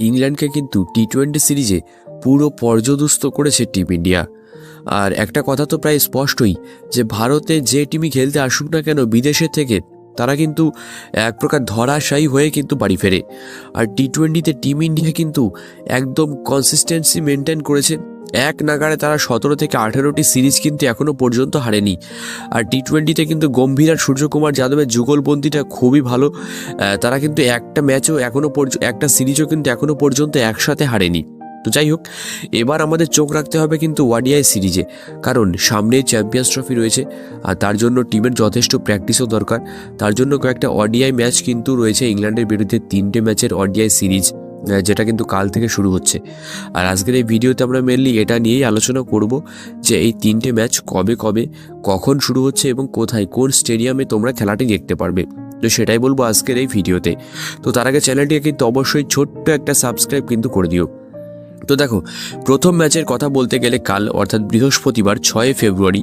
ইংল্যান্ডকে কিন্তু T twenty সিরিজে পুরো পর্যদস্ত করেছে টিম ইন্ডিয়া। আর একটা কথা তো প্রায় স্পষ্টই, যে ভারতে যে টিমই খেলতে আসুক না কেন বিদেশের থেকে, তারা কিন্তু এক প্রকার ধরাশায়ী হয়ে কিন্তু বাড়ি ফেরে। আর টি টোয়েন্টিতে টিম ইন্ডিয়া কিন্তু একদম কনসিস্টেন্সি মেনটেন করেছে। এক নাগারে তারা সতেরো থেকে আঠেরোটি সিরিজ কিন্তু এখনও পর্যন্ত হারেনি। আর টি টোয়েন্টিতে কিন্তু গম্ভীর আর সূর্যকুমার যাদবের যুগলবন্দিটা খুবই ভালো। তারা কিন্তু একটা ম্যাচও এখনও একটা সিরিজও কিন্তু এখনও পর্যন্ত একসাথে হারেনি। তো যাই হোক, এবার আমাদের চোখ রাখতে হবে কিন্তু ওয়াডিআই সিরিজে। কারণ সামনে চ্যাম্পিয়ন্স ট্রফি রয়েছে, আর তার জন্য টিমের যথেষ্ট প্র্যাকটিসও দরকার। তার জন্য কয়েকটা ওডিআই ম্যাচ কিন্তু রয়েছে ইংল্যান্ডের বিরুদ্ধে তিনটে ম্যাচের ওডিআই সিরিজ। যেটা কিন্তু কাল থেকে শুরু হচ্ছে। আর আজকের এই ভিডিওতে আমরা মেনলি এটা নিয়েই আলোচনা করব যে এই তিনটে ম্যাচ কবে কবে, কখন শুরু হচ্ছে এবং কোথায়, কোন স্টেডিয়ামে তোমরা খেলাটি দেখতে পারবে। তো সেটাই বলব আজকের এই ভিডিওতে। তো তার আগে চ্যানেলটিকে কিন্তু অবশ্যই ছোট্ট একটা সাবস্ক্রাইব কিন্তু করে দিও। তো দেখো, প্রথম ম্যাচের কথা বলতে গেলে কাল, অর্থাৎ বৃহস্পতিবার ছয় ফেব্রুয়ারি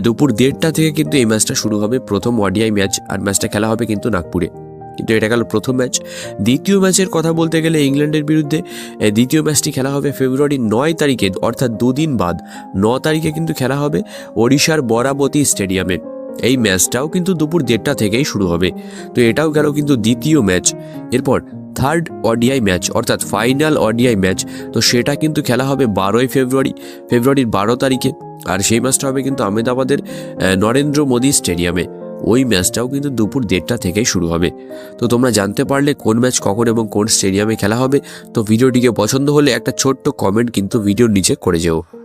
দুপুর দেড়টা থেকে কিন্তু এই ম্যাচটা শুরু হবে প্রথম ওয়াডিআই ম্যাচ। আর ম্যাচটা খেলা হবে কিন্তু নাগপুরে। কিন্তু এটা গেল প্রথম ম্যাচ। দ্বিতীয় ম্যাচের কথা বলতে গেলে ইংল্যান্ডের বিরুদ্ধে দ্বিতীয় ম্যাচটি খেলা হবে ফেব্রুয়ারির নয় তারিখে, অর্থাৎ দুদিন বাদ। ন তারিখে কিন্তু খেলা হবে ওড়িশার বরাবতী স্টেডিয়ামে। এই ম্যাচটাও কিন্তু দুপুর দেড়টা থেকেই শুরু হবে। তো এটাও গেল কিন্তু দ্বিতীয় ম্যাচ। এরপর থার্ড অডিআই ম্যাচ, অর্থাৎ ফাইনাল অডিআই ম্যাচ। তো সেটা কিন্তু খেলা হবে বারোই ফেব্রুয়ারি, ফেব্রুয়ারির বারো তারিখে। আর সেই ম্যাচটা হবে কিন্তু আহমেদাবাদের নরেন্দ্র মোদী স্টেডিয়ামে। ওই ম্যাচটাও কিন্তু দুপুর দেড়টা থেকেই শুরু হবে। তো তোমরা জানতে পারলে কোন ম্যাচ কখন এবং কোন স্টেডিয়ামে খেলা হবে। তো ভিডিওটিকে পছন্দ হলে একটা ছোট্ট কমেন্ট কিন্তু ভিডিওর নিচে করে যেও।